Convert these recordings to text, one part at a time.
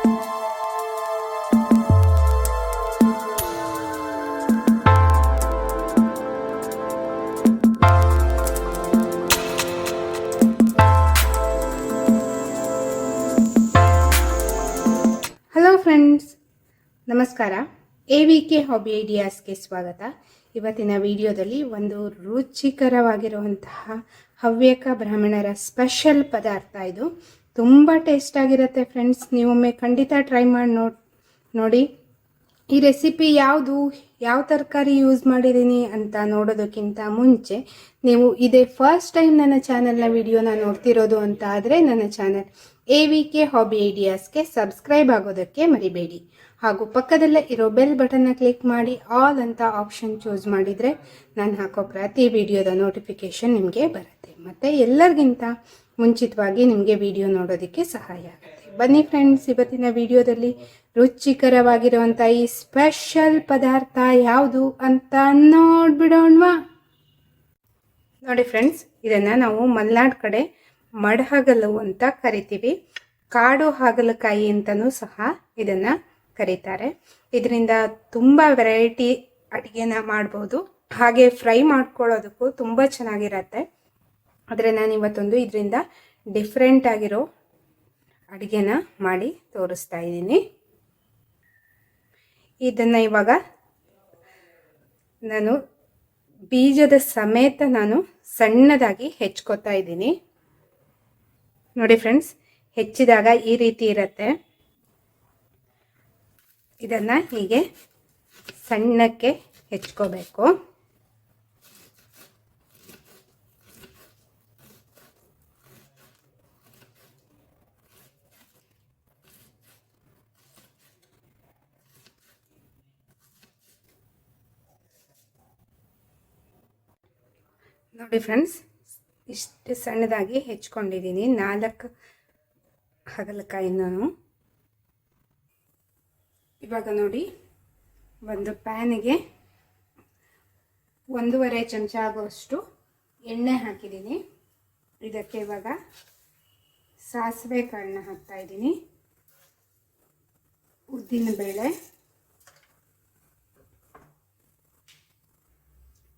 Hello friends ನಮಸ್ಕಾರ. A V K hobby ಐಡಿಯಾಸ್ಗೆ ಸ್ವಾಗತ. ಇವತ್ತಿನ ವಿಡಿಯೋದಲ್ಲಿ ಒಂದು ರುಚಿಕರವಾಗಿರುವಂತಹ ಹವ್ಯಕ ಬ್ರಾಹ್ಮಣರ ಸ್ಪೆಷಲ್ ಪದಾರ್ಥ ಇದು. ತುಂಬ ಟೇಸ್ಟ್ ಆಗಿರುತ್ತೆ ಫ್ರೆಂಡ್ಸ್ ನೀವೊಮ್ಮೆ ಖಂಡಿತ ಟ್ರೈ ಮಾಡಿ ನೋಡಿ ನೋಡಿ. ಈ ರೆಸಿಪಿ ಯಾವುದು, ಯಾವ ತರಕಾರಿ ಯೂಸ್ ಮಾಡಿದ್ದೀನಿ ಅಂತ ನೋಡೋದಕ್ಕಿಂತ ಮುಂಚೆ, ನೀವು ಇದೇ ಫಸ್ಟ್ ಟೈಮ್ ನನ್ನ ಚಾನಲ್ನ ವಿಡಿಯೋನ ನೋಡ್ತಿರೋದು ಅಂತ ಆದರೆ ನನ್ನ channel A V K hobby ಐಡಿಯಾಸ್ಗೆ subscribe ಆಗೋದಕ್ಕೆ ಮರಿಬೇಡಿ. ಹಾಗೂ ಪಕ್ಕದಲ್ಲೇ ಇರೋ ಬೆಲ್ ಬಟನ್ನ ಕ್ಲಿಕ್ ಮಾಡಿ ಆಲ್ ಅಂತ ಆಪ್ಷನ್ ಚೂಸ್ ಮಾಡಿದರೆ ನಾನು ಹಾಕೋ ಪ್ರತಿ ವಿಡಿಯೋದ ನೋಟಿಫಿಕೇಷನ್ ನಿಮಗೆ ಬರುತ್ತೆ. ಮತ್ತು ಎಲ್ಲರಿಗಿಂತ ಮುಂಚಿತವಾಗಿ ನಿಮಗೆ ವಿಡಿಯೋ ನೋಡೋದಕ್ಕೆ ಸಹಾಯ ಆಗುತ್ತೆ. ಬನ್ನಿ ಫ್ರೆಂಡ್ಸ್ ಇವತ್ತಿನ ವಿಡಿಯೋದಲ್ಲಿ ರುಚಿಕರವಾಗಿರುವಂಥ ಈ ಸ್ಪೆಷಲ್ ಪದಾರ್ಥ ಯಾವುದು ಅಂತ ನೋಡ್ಬಿಡೋಣವಾ? ನೋಡಿ ಫ್ರೆಂಡ್ಸ್ ಇದನ್ನು ನಾವು ಮಲೆನಾಡು ಕಡೆ ಮಡಹಗಲು ಅಂತ ಕರಿತೀವಿ. ಕಾಡು ಹಾಗಲಕಾಯಿ ಅಂತಲೂ ಸಹ ಇದನ್ನು ಕರೀತಾರೆ. ಇದರಿಂದ ತುಂಬ ವೆರೈಟಿ ಅಡುಗೆನ ಮಾಡ್ಬೋದು. ಹಾಗೆ ಫ್ರೈ ಮಾಡ್ಕೊಳ್ಳೋದಕ್ಕೂ ತುಂಬ ಚೆನ್ನಾಗಿರತ್ತೆ. ಆದರೆ ನಾನು ಇವತ್ತೊಂದು ಇದರಿಂದ ಡಿಫ್ರೆಂಟ್ ಆಗಿರೋ ಅಡುಗೆನ ಮಾಡಿ ತೋರಿಸ್ತಾ ಇದ್ದೀನಿ. ಇದನ್ನು ಇವಾಗ ನಾನು ಬೀಜದ ಸಮೇತ ನಾನು ಸಣ್ಣದಾಗಿ ಹೆಚ್ಕೋತಾ ಇದ್ದೀನಿ. ನೋಡಿ ಫ್ರೆಂಡ್ಸ್ ಹೆಚ್ಚಿದಾಗ ಈ ರೀತಿ ಇರುತ್ತೆ. ಇದನ್ನು ಹೀಗೆ ಸಣ್ಣಕ್ಕೆ ಹೆಚ್ಕೋಬೇಕು. ನೋಡಿ ಫ್ರೆಂಡ್ಸ್, ಇಷ್ಟು ಸಣ್ಣದಾಗಿ ಹೆಚ್ಕೊಂಡಿದ್ದೀನಿ. ನಾಲ್ಕು ಹಾಗಲಕಾಯಿನೂ ಇವಾಗ ನೋಡಿ, ಒಂದು ಪ್ಯಾನಿಗೆ ಒಂದೂವರೆ ಚಮಚ ಆಗುವಷ್ಟು ಎಣ್ಣೆ ಹಾಕಿದ್ದೀನಿ. ಇದಕ್ಕೆ ಇವಾಗ ಸಾಸಿವೆ ಕಾಳನ್ನ ಹಾಕ್ತಾ ಇದ್ದೀನಿ. ಉದ್ದಿನಬೇಳೆ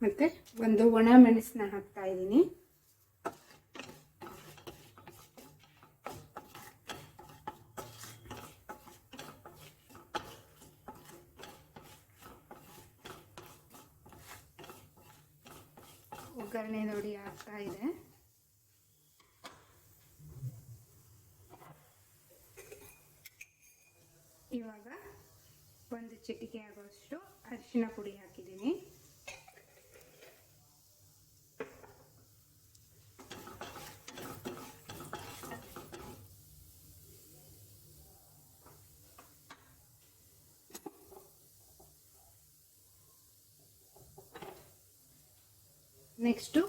ಮತ್ತು ಒಂದು ಒಣ ಮೆಣಸನ್ನ ಹಾಕ್ತಾ ಇದ್ದೀನಿ. ಒಗ್ಗರಣೆ ನೋಡಿ ಆಗ್ತಾ ಇದೆ. ಇವಾಗ ಒಂದು ಚಿಟಿಕೆ ಆಗೋಷ್ಟು ಅರಿಶಿನ ಪುಡಿ ಹಾಕಿದ್ದೀನಿ. ನೆಕ್ಸ್ಟು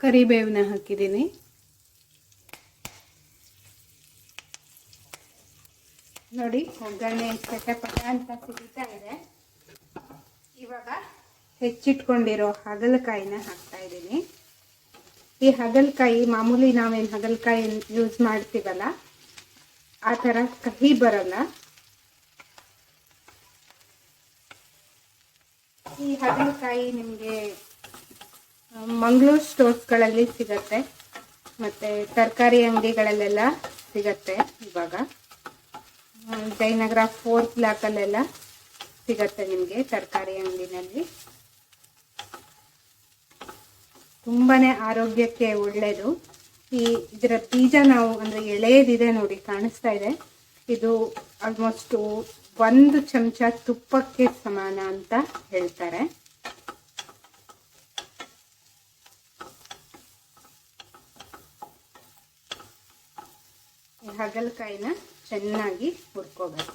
ಕರಿಬೇವನ್ನ ಹಾಕಿದ್ದೀನಿ. ನೋಡಿ, ಒಗ್ಗರಣೆ ಚಟಪಟ ಅಂತ ಸಿಗುತ್ತಾ ಇದೆ ಇವಾಗ ಹೆಚ್ಚಿಟ್ಕೊಂಡಿರೋ ಹಾಗಲಕಾಯಿನ ಹಾಕ್ತಾ ಇದ್ದೀನಿ. ಈ ಹಾಗಲಕಾಯಿ ಮಾಮೂಲಿ ನಾವೇನು ಹಾಗಲಕಾಯಿ ಯೂಸ್ ಮಾಡ್ತೀವಲ್ಲ, ಆ ಥರ ಕಹಿ ಬರಲ್ಲ. ಈ ಹಾಗಲಕಾಯಿ ನಿಮಗೆ ಮಂಗಳೂರು ಸ್ಟೋರ್ಸ್ಗಳಲ್ಲಿ ಸಿಗತ್ತೆ. ಮತ್ತು ತರಕಾರಿ ಅಂಗಡಿಗಳಲ್ಲೆಲ್ಲ ಸಿಗತ್ತೆ ಇವಾಗ. ಜಯನಗರ ಫೋರ್ತ್ ಬ್ಲಾಕಲ್ಲೆಲ್ಲ ಸಿಗತ್ತೆ ನಿಮಗೆ ತರಕಾರಿ ಅಂಗಡಿನಲ್ಲಿ. ತುಂಬಾ ಆರೋಗ್ಯಕ್ಕೆ ಒಳ್ಳೆಯದು ಈ ಇದರ ಬೀಜ ನಾವು ಅಂದರೆ ಎಳೆಯದಿದೆ ನೋಡಿ ಕಾಣಿಸ್ತಾ ಇದೆ. ಇದು ಆಲ್ಮೋಸ್ಟು ಒಂದು ಚಮಚ ತುಪ್ಪಕ್ಕೆ ಸಮಾನ ಅಂತ ಹೇಳ್ತಾರೆ. ಹಾಗಲಕಾಯಿನ ಚೆನ್ನಾಗಿ ಹುರ್ಕೋಬೇಕು.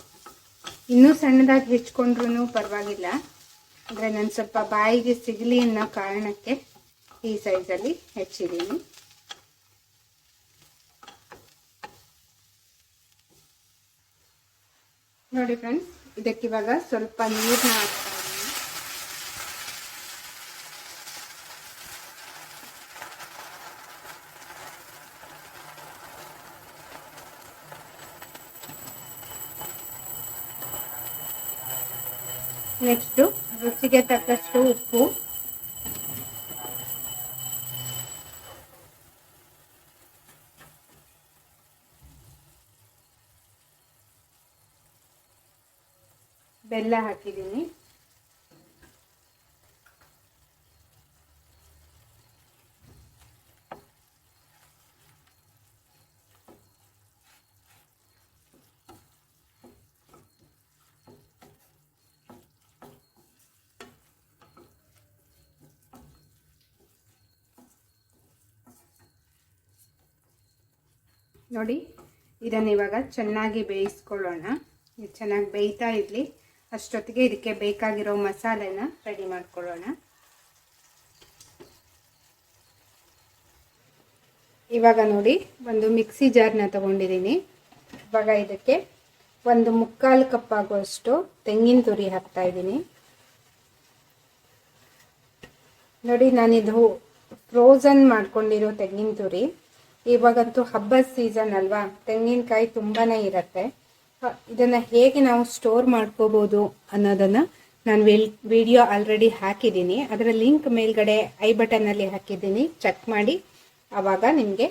ಇನ್ನೂ ಸಣ್ಣದಾಗಿ ಹೆಚ್ಕೊಂಡ್ರೂ ಪರವಾಗಿಲ್ಲ. ಅಂದರೆ ನಾನು ಸ್ವಲ್ಪ ಬಾಯಿಗೆ ಸಿಗಲಿ ಅನ್ನೋ ಕಾರಣಕ್ಕೆ ಈ ಸೈಜಲ್ಲಿ ಹೆಚ್ಚಿದ್ದೀನಿ. ನೋಡಿ ಫ್ರೆಂಡ್ಸ್ ಇದಕ್ಕಿವಾಗ ಸ್ವಲ್ಪ ನೀರನ್ನ ಹಾಕ್ತಾ ಇದ್ದೀನಿ ನೆಕ್ಸ್ಟು ರುಚಿಗೆ ತಕ್ಕಷ್ಟು ಉಪ್ಪು. ಬೆಲ್ಲ ಹಾಕಿದ್ದೀನಿ. ನೋಡಿ, ಇದನ್ನು ಇವಾಗ ಚೆನ್ನಾಗಿ ಬೇಯಿಸ್ಕೊಳ್ಳೋಣ. ಚೆನ್ನಾಗಿ ಬೇಯ್ತಾ ಇರಲಿ. ಅಷ್ಟೊತ್ತಿಗೆ ಇದಕ್ಕೆ ಬೇಕಾಗಿರೋ ಮಸಾಲೆನ ರೆಡಿ ಮಾಡ್ಕೊಳ್ಳೋಣ. ಇವಾಗ ನೋಡಿ, ಒಂದು ಮಿಕ್ಸಿ ಜಾರ್ನ ತಗೊಂಡಿದ್ದೀನಿ. ಇವಾಗ ಇದಕ್ಕೆ ಒಂದು ಮುಕ್ಕಾಲು ಕಪ್ ಆಗುವಷ್ಟು ತೆಂಗಿನ ತುರಿ ಹಾಕ್ತಾ ಇದ್ದೀನಿ. ನೋಡಿ, ನಾನಿದು ಫ್ರೋಝನ್ ಮಾಡ್ಕೊಂಡಿರೋ ತೆಂಗಿನ ತುರಿ. ಇವಾಗಂತೂ ಹಬ್ಬದ ಸೀಸನ್ ಅಲ್ವಾ? ತೆಂಗಿನಕಾಯಿ ತುಂಬಾ ಇರುತ್ತೆ. ಇದನ್ನು ಹೇಗೆ ನಾವು ಸ್ಟೋರ್ ಮಾಡ್ಕೋಬೋದು ಅನ್ನೋದನ್ನು ನಾನು ವಿಲ್ ವಿಡಿಯೋ ಆಲ್ರೆಡಿ ಹಾಕಿದ್ದೀನಿ. ಅದರ ಲಿಂಕ್ ಮೇಲ್ಗಡೆ ಐ ಬಟನಲ್ಲಿ ಹಾಕಿದ್ದೀನಿ. ಚೆಕ್ ಮಾಡಿ. ಆವಾಗ ನಿಮಗೆ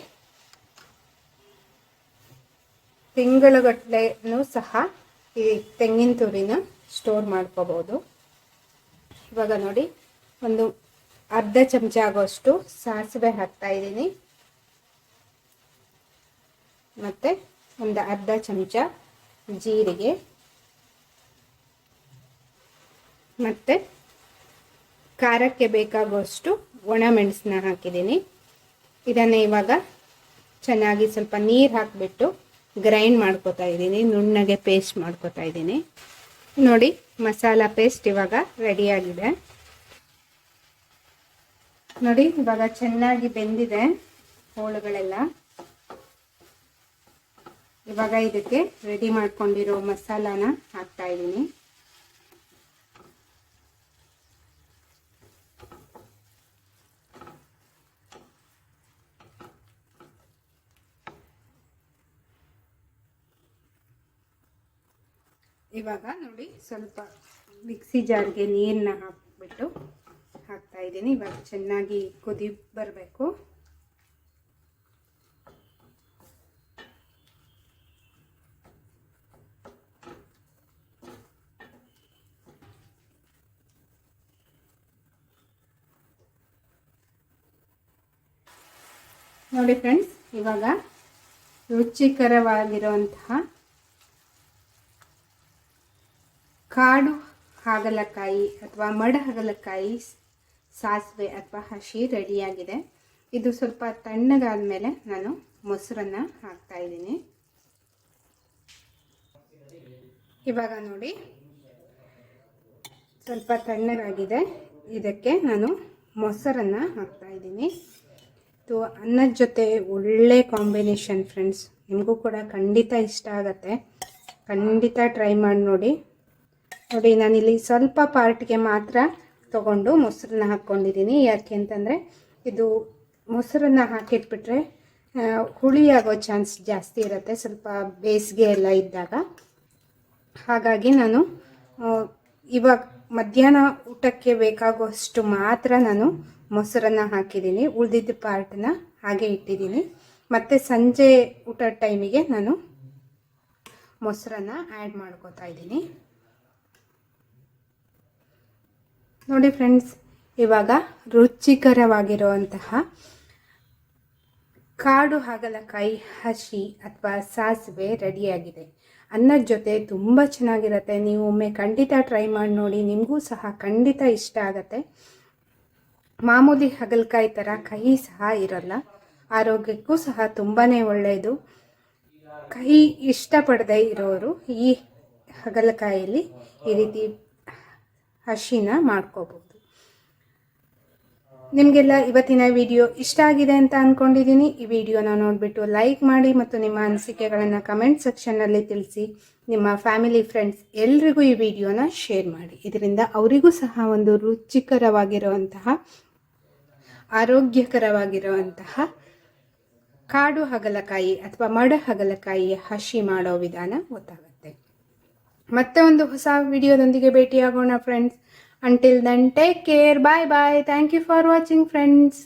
ತಿಂಗಳುಗಟ್ಟಲೆನೂ ಸಹ ಈ ತೆಂಗಿನ ತುರಿನ ಸ್ಟೋರ್ ಮಾಡ್ಕೋಬೋದು. ಇವಾಗ ನೋಡಿ, ಒಂದು ಅರ್ಧ ಚಮಚ ಆಗೋಷ್ಟು ಸಾಸಿವೆ ಹಾಕ್ತಾ ಇದ್ದೀನಿ. ಮತ್ತು ಒಂದು ಅರ್ಧ ಚಮಚ ಜೀರಿಗೆ ಮತ್ತು ಖಾರಕ್ಕೆ ಬೇಕಾಗುವಷ್ಟು ಒಣ ಮೆಣಸನ್ನ ಹಾಕಿದ್ದೀನಿ. ಇದನ್ನು ಇವಾಗ ಚೆನ್ನಾಗಿ ಸ್ವಲ್ಪ ನೀರು ಹಾಕಿಬಿಟ್ಟು ಗ್ರೈಂಡ್ ಮಾಡ್ಕೋತಾ ಇದ್ದೀನಿ. ನುಣ್ಣಗೆ ಪೇಸ್ಟ್ ಮಾಡ್ಕೋತಾ ಇದ್ದೀನಿ. ನೋಡಿ, ಮಸಾಲ ಪೇಸ್ಟ್ ಇವಾಗ ರೆಡಿಯಾಗಿದೆ ನೋಡಿ, ಇವಾಗ ಚೆನ್ನಾಗಿ ಬೆಂದಿದೆ ಹೋಳುಗಳೆಲ್ಲ. ಇವಾಗ ಇದಕ್ಕೆ ರೆಡಿ ಮಾಡ್ಕೊಂಡಿರೋ ಮಸಾಲಾನ ಹಾಕ್ತಾ ಇದ್ದೀನಿ. ಇವಾಗ ನೋಡಿ ಸ್ವಲ್ಪ ಮಿಕ್ಸಿ ಜಾರ್ಗೆ ನೀರನ್ನ ಹಾಕ್ಬಿಟ್ಟು ಹಾಕ್ತಾ ಇದ್ದೀನಿ. ಇವಾಗ ಚೆನ್ನಾಗಿ ಕುದಿ ಬರಬೇಕು. ನೋಡಿ ಫ್ರೆಂಡ್ಸ್ ಇವಾಗ ರುಚಿಕರವಾಗಿರುವಂತಹ ಕಾಡು ಹಾಗಲಕಾಯಿ ಅಥವಾ ಮಡ ಹಾಗಲಕಾಯಿ ಸಾಸಿವೆ ಅಥವಾ ಹಸಿ ರೆಡಿಯಾಗಿದೆ. ಇದು ಸ್ವಲ್ಪ ತಣ್ಣಗಾದ ಮೇಲೆ ನಾನು ಮೊಸರನ್ನು ಹಾಕ್ತಾ ಇದ್ದೀನಿ. ಇವಾಗ ನೋಡಿ, ಸ್ವಲ್ಪ ತಣ್ಣಗಾಗಿದೆ. ಇದಕ್ಕೆ ನಾನು ಮೊಸರನ್ನು ಹಾಕ್ತಾ ಇದ್ದೀನಿ. ಇದು ಅನ್ನದ ಜೊತೆ ಒಳ್ಳೆ ಕಾಂಬಿನೇಷನ್ ಫ್ರೆಂಡ್ಸ್ ನಿಮಗೂ ಕೂಡ ಖಂಡಿತ ಇಷ್ಟ ಆಗುತ್ತೆ. ಖಂಡಿತ ಟ್ರೈ ಮಾಡಿ ನೋಡಿ. ನೋಡಿ, ನಾನಿಲ್ಲಿ ಸ್ವಲ್ಪ ಪಾರ್ಟ್ಗೆ ಮಾತ್ರ ತಗೊಂಡು ಮೊಸರನ್ನ ಹಾಕ್ಕೊಂಡಿದ್ದೀನಿ ಯಾಕೆ ಅಂತಂದರೆ ಇದು ಮೊಸರನ್ನ ಹಾಕಿಟ್ಬಿಟ್ರೆ ಹುಳಿ ಆಗೋ ಚಾನ್ಸ್ ಜಾಸ್ತಿ ಇರುತ್ತೆ ಸ್ವಲ್ಪ ಬೇಸಿಗೆ ಎಲ್ಲ ಇದ್ದಾಗ. ಹಾಗಾಗಿ ನಾನು ಇವಾಗ ಮಧ್ಯಾಹ್ನ ಊಟಕ್ಕೆ ಬೇಕಾಗುವಷ್ಟು ಮಾತ್ರ ನಾನು ಮೊಸರನ್ನು ಹಾಕಿದ್ದೀನಿ, ಉಳಿದಿದ್ದ ಪಾರ್ಟನ್ನ ಹಾಗೆ ಇಟ್ಟಿದ್ದೀನಿ. ಮತ್ತು ಸಂಜೆ ಊಟದ ಟೈಮಿಗೆ ನಾನು ಮೊಸರನ್ನು ಆ್ಯಡ್ ಮಾಡ್ಕೋತಾ ಇದ್ದೀನಿ. ನೋಡಿ ಫ್ರೆಂಡ್ಸ್, ಇವಾಗ ರುಚಿಕರವಾಗಿರುವಂತಹ ಕಾಡು ಹಾಗಲಕಾಯಿ ಹಸಿ ಅಥವಾ ಸಾಸಿವೆ ರೆಡಿಯಾಗಿದೆ. ಅನ್ನದ ಜೊತೆ ತುಂಬ ಚೆನ್ನಾಗಿರುತ್ತೆ. ನೀವು ಒಮ್ಮೆ ಖಂಡಿತ ಟ್ರೈ ಮಾಡಿ ನೋಡಿ, ನಿಮಗೂ ಸಹ ಖಂಡಿತ ಇಷ್ಟ ಆಗುತ್ತೆ. ಮಾಮೂಲಿ ಹಾಗಲಕಾಯಿ ಥರ ಕಹಿ ಸಹ ಇರಲ್ಲ. ಆರೋಗ್ಯಕ್ಕೂ ಸಹ ತುಂಬಾ ಒಳ್ಳೆಯದು ಕಹಿ ಇಷ್ಟಪಡದೆ ಇರೋರು ಈ ಹಾಗಲಕಾಯಲ್ಲಿ ಈ ರೀತಿ ಹಸಿನ ಮಾಡ್ಕೋಬೋದು ನಿಮಗೆಲ್ಲ ಇವತ್ತಿನ ವಿಡಿಯೋ ಇಷ್ಟ ಆಗಿದೆ ಅಂತ ಅಂದ್ಕೊಂಡಿದ್ದೀನಿ ಈ ವಿಡಿಯೋನ ನೋಡಿಬಿಟ್ಟು ಲೈಕ್ ಮಾಡಿ ಮತ್ತು ನಿಮ್ಮ ಅನಿಸಿಕೆಗಳನ್ನು ಕಮೆಂಟ್ ಸೆಕ್ಷನ್ನಲ್ಲಿ ತಿಳಿಸಿ. ನಿಮ್ಮ ಫ್ಯಾಮಿಲಿ ಫ್ರೆಂಡ್ಸ್ ಎಲ್ರಿಗೂ ಈ ವಿಡಿಯೋನ ಶೇರ್ ಮಾಡಿ. ಇದರಿಂದ ಅವರಿಗೂ ಸಹ ಒಂದು ರುಚಿಕರವಾಗಿರುವಂತಹ ಆರೋಗ್ಯಕರವಾಗಿರುವಂತಹ ಕಾಡು ಹಗಲಕಾಯಿ ಅಥವಾ ಮಡ ಹಗಲಕಾಯಿ ಹಸಿ ಮಾಡೋ ವಿಧಾನ ಗೊತ್ತಾಗುತ್ತೆ. ಮತ್ತೆ ಒಂದು ಹೊಸ ವಿಡಿಯೋದೊಂದಿಗೆ ಭೇಟಿಯಾಗೋಣ friends until then take care bye bye thank you for watching friends